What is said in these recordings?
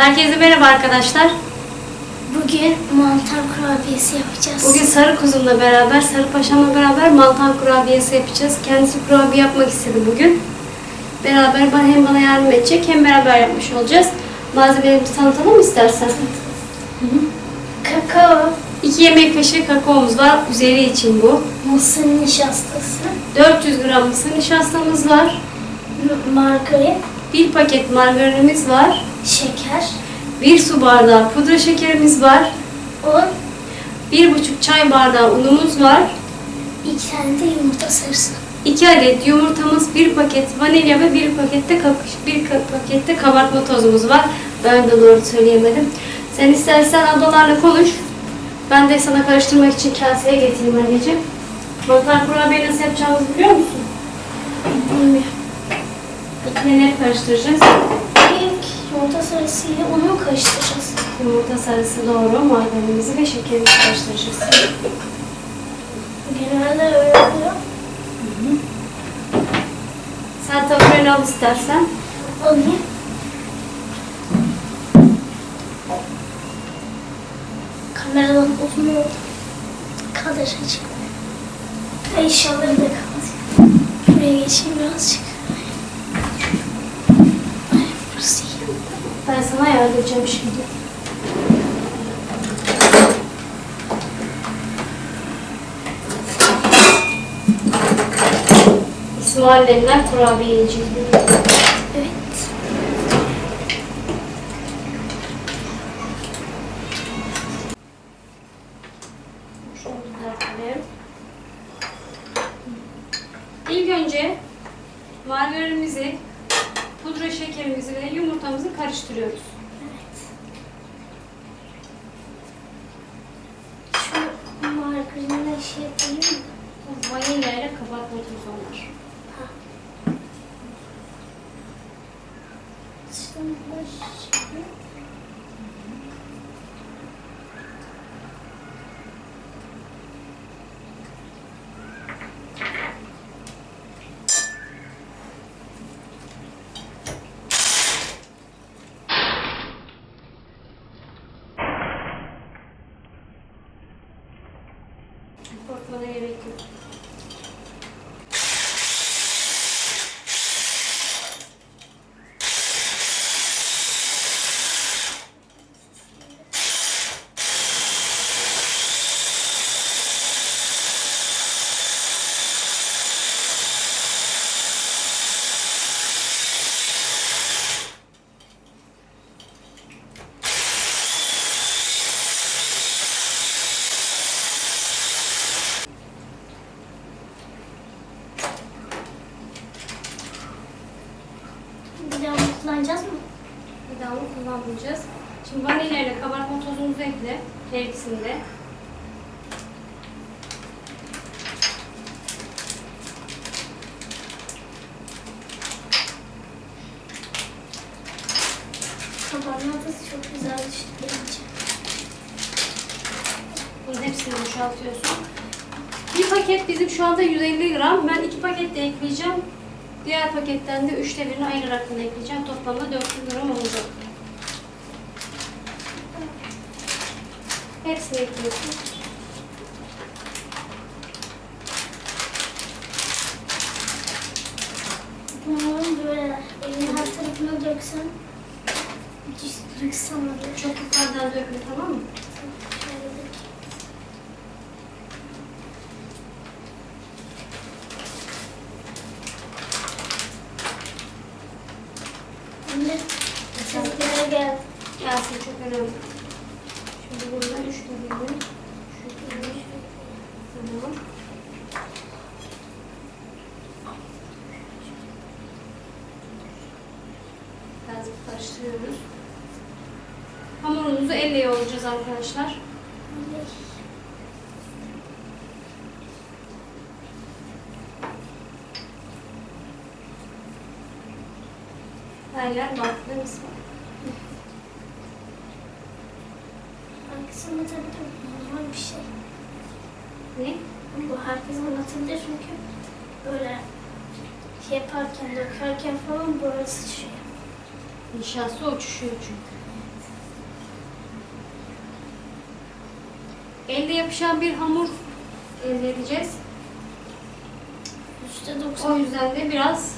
Herkese merhaba arkadaşlar. Bugün mantar kurabiyesi yapacağız. Bugün Sarı Kuzum'la beraber, Sarı Paşam'la beraber mantar kurabiyesi yapacağız. Kendisi kurabiye yapmak istedi bugün. Beraber hem bana yardım edecek hem beraber yapmış olacağız. Malzemelerimizi tanıtalım istersen? kakao, 2 yemek kaşığı kakaomuz var. Üzeri için bu. mısır nişastası, 400 gram mısır nişastamız var. margarin, 1 paket margarinimiz var. Şeker, 1 su bardağı pudra şekerimiz var. un, 1,5 çay bardağı unumuz var. iki tane de yumurta sarısı. 2 adet yumurtamız, 1 paket vanilya ve 1 pakette kap- bir ka- pakette kabartma tozumuz var. Ben de doğru söyleyemedim. Sen istersen ablalarla konuş. Ben de sana karıştırmak için kaseye getireyim anneciğim. Mantar kurabiye nasıl yapacağımızı biliyor musun? Bilmiyorum. Neleri karıştıracağız? Yumurta sarısıyla unu karıştıracağız. Yumurta sarısı doğru, margarinimizi ve şekerimizi karıştıracağız. Genelde öyle oluyor. Sen tabureni al istersen. Alayım. Kameradan uzun oldu. Kadrajı. Eşyaları da kapat. Buraya geçeyim birazcık. Ben sana yardım edeceğim şimdi. İsmail denilen kurabiye yiyeceğiz. Evet. Şunu. İlk önce margarinimizi, pudra şekerimizi ve yumurtamızı karıştırıyoruz. Evet. Şu margarinle şey yapayım mı? Vanilya ile kabartma tozu var. Ha. Şimdi başlayalım. Korkmana gerek yok. Bir daha bunu kullanacağız mı? Onu kullanmayacağız. Şimdi vanilya ile kabartma tozumuzu ekle. Her ikisinde. Kabartma tadı çok güzel düştü bence. Bunun hepsini boşaltıyorsun. Bir paket bizim şu anda 150 gram. Ben iki paket de ekleyeceğim. Diğer paketten de üçte birini ayırarak da ekleyeceğim. Toplamda 400 gram olacak. Hepsini ekliyorsun. Bunların böyle elini her tarafına döksen oluyor. Çok yukarıdan dökme tamam mı? Şöyle dök. Anne, sesler gel. Yasin çok önemli. Şimdi burada üçte birini. Şurada bir. Tamam. Birazcık karıştırıyoruz. Yoğuracağız arkadaşlar. Her yer baktı mısın? Herkes anlatabilir. Normal bir şey. Ne? Bu herkes anlatabilir çünkü böyle şey yaparken, dökerken falan böyle sıçrıyor. Nişasta uçuşuyor çünkü. Elde yapışan bir hamur elde edeceğiz. Yüzde O doksan. yüzden de biraz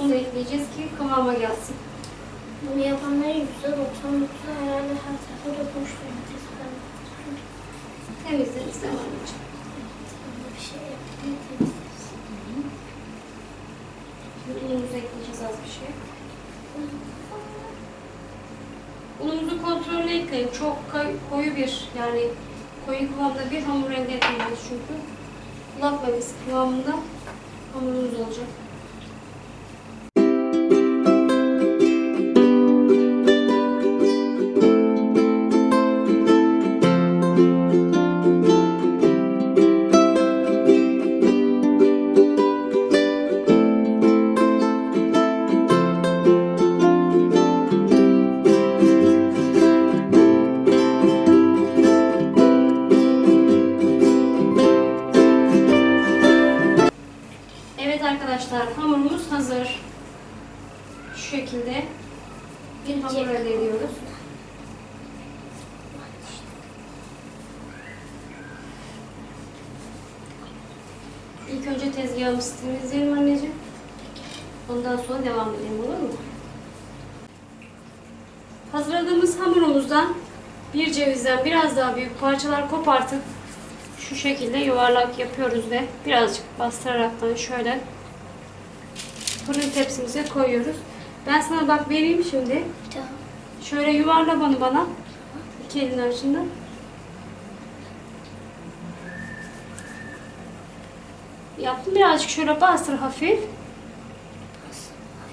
un ekleyeceğiz ki kıvama gelsin. Bunu yapanların yüzde doksan dokuzu herhalde her dökmüştür. Tezgahın. Temizleriz devam edeceğim. Bir şey yapayım. unumuzu ekleyeceğiz az bir şey. Unumuzu kontrollü ekleyin. Çok koyu bir yani koyu kıvamda bir hamur elde etmeyeceğiz çünkü. Kulak memesi kıvamında hamurumuz olacak. İlk önce tezgahımızı temizleyelim anneciğim. Ondan sonra devam edelim olur mu? Hazırladığımız hamurumuzdan bir cevizden biraz daha büyük parçalar kopartıp şu şekilde yuvarlak yapıyoruz ve birazcık bastıraraktan şöyle fırın tepsimize koyuyoruz. Ben sana bak vereyim şimdi. Tamam. Şöyle yuvarla bunu bana. İki elin arasında. Yaptım birazcık şöyle bastır hafif.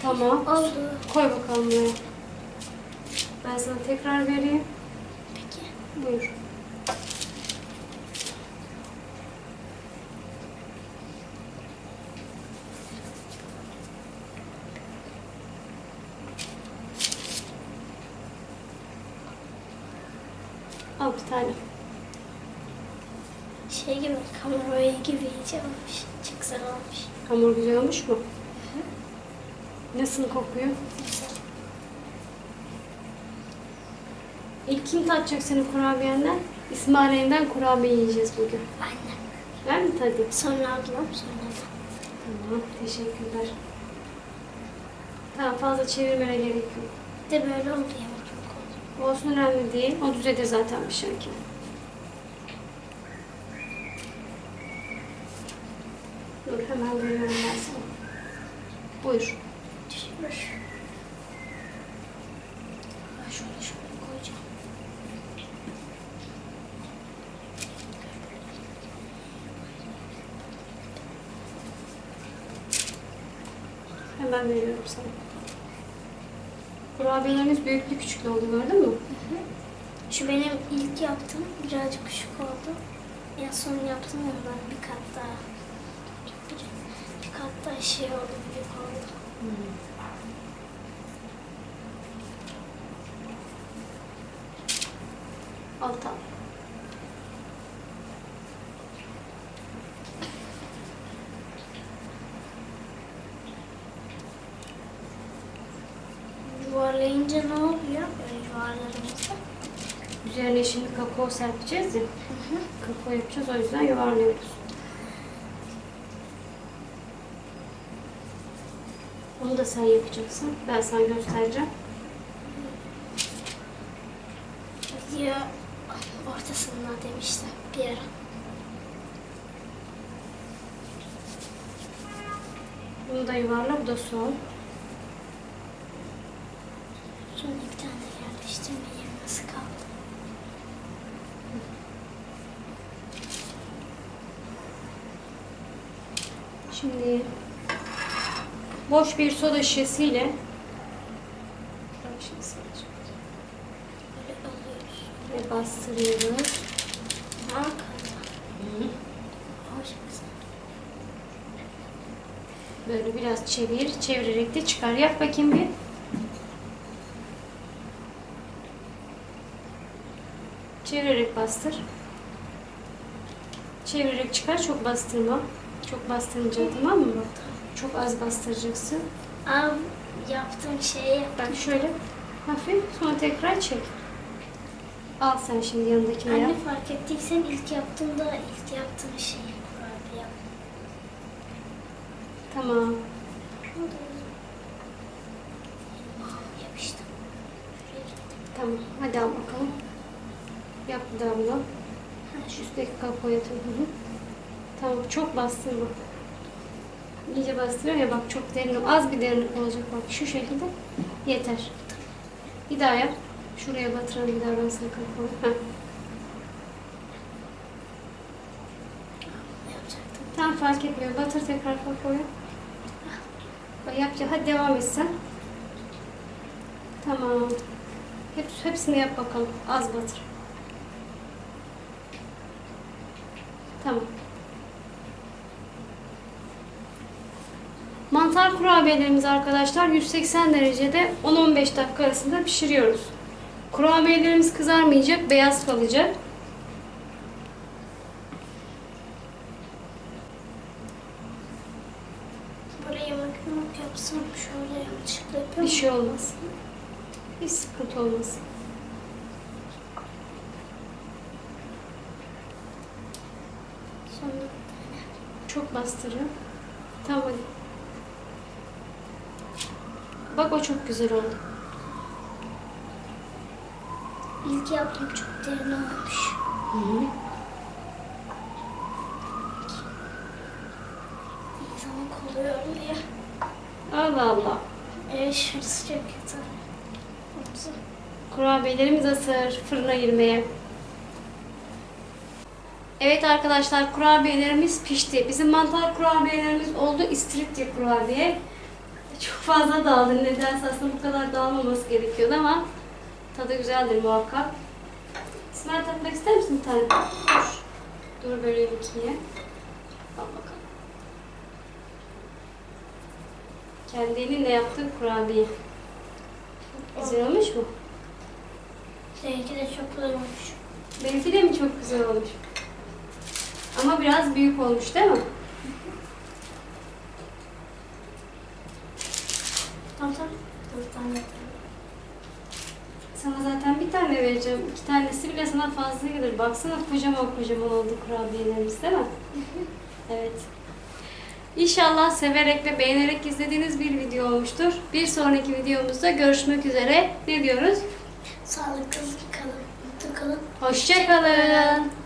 Tamam. Oldu. Koy bakalım buraya. Ben sana tekrar vereyim. Peki. Buyur. Al bir tane. Şey gibi, kameraya gibi iyice olmuş. Güzel olmuş. Hamur güzel olmuş mu? Nasıl kokuyor? Güzel. İlk kim tatacak senin kurabiyenden? İsmail'inden kurabiye yiyeceğiz bugün. Annem. Ben mi tadayım? Sonra ablam, sonra da. Tamam, teşekkürler. Tamam, fazla çevirmene gerek yok. De böyle oldu ya. Çok oldu. Olsun önemli değil. O düzeyde zaten bir şey Dur hemen ben sana. Buyur. Düşmüş. Ben şöyle şöyle koyacağım. Hemen veriyorum sana. Kurabiyelerimiz büyüklü küçüklü oldu gördün mü? Şu benim ilk yaptığım birazcık küçük oldu. En son yaptığım yandan bir kat daha. Bir, bir kat daha şey oldu, büyük oldu. Al tamam. Yuvarlayınca ne oluyor? Böyle yuvarladığımızda. Üzerine şimdi kakao serpeceğiz ya. Kakao yapacağız o yüzden yuvarlıyoruz. Onu da sen yapacaksın. Ben sana göstereceğim. Video ortasından demiştim bir ara. Bunu da yuvarla, bu da son. Bir tane yerleştirme yeri nasıl kaldı? Şimdi boş bir soda şişesiyle Bak ve bastırıyoruz. Güzel. Böyle biraz çevir, çevirerek de çıkar. Yap bakayım bir. Çevirerek bastır. Çevirerek çıkar, çok bastırma. Çok bastırınca tamam mı? Çok az bastıracaksın. Al yaptığım şeyi yap. Bak şöyle hafif, sonra tekrar çek. Al sen şimdi yanındakini yap. Anne fark ettiysen ilk yaptığımda ilk yaptığım şey kurabiye. Tamam. Yapıştı. Şuraya gitti. Tamam. Hadi al bakalım. Yap bir daha bunu. Ha, şu Üstteki kapoya Hı hı. Tamam. Çok bastırma. İyice bastırıyor ya bak çok derin. Az bir derinlik olacak bak. Şu şekilde yeter. Bir daha yap. Şuraya batıralım bir daha ben sana yapacaktım? Tamam fark etmiyor. Batır tekrar. Bak yapacağım. Hadi devam et sen. Tamam. Hep, hepsini yap bakalım. Az batır. Tamam. Mantar kurabiyelerimizi arkadaşlar 180 derecede 10-15 dakika arasında pişiriyoruz. Kurabiyelerimiz kızarmayacak, beyaz kalacak. Buraya yemek yapsam şöyle yanlışlıkla yapıyorum. Bir şey olmaz. Hiç sıkıntı olmaz. Sonra Çok bastırıyor. Tamam hadi. Bak o çok güzel oldu. ilk yaptığım çok derin olmuş. İyi zaman kolay diye. Allah Allah. Evet şurası çok kötü. Kurabiyelerimiz hazır fırına girmeye. Evet arkadaşlar kurabiyelerimiz pişti. Bizim mantar kurabiyelerimiz oldu istiridye kurabiye. Çok fazla dağıldı. Nedense aslında bu kadar dağılmaması gerekiyordu ama tadı güzeldir muhakkak. İsmail tatmak ister misin bir tane? Dur. Dur böyle ikiye. Al bakalım. Kendi elinle yaptığın kurabiye. Güzel olmuş mu? Seninki de çok güzel olmuş. Benimki de mi çok güzel olmuş? Ama biraz büyük olmuş değil mi? Tamam. Dört tane. Sana zaten bir tane vereceğim. İki tanesi bile sana fazla gelir. Baksana kocaman kocaman oldu kurabiyelerimiz değil mi? Evet. İnşallah severek ve beğenerek izlediğiniz bir video olmuştur. Bir sonraki videomuzda görüşmek üzere. Ne diyoruz? Sağlıklı kalın, mutlu kalın. Hoşçakalın.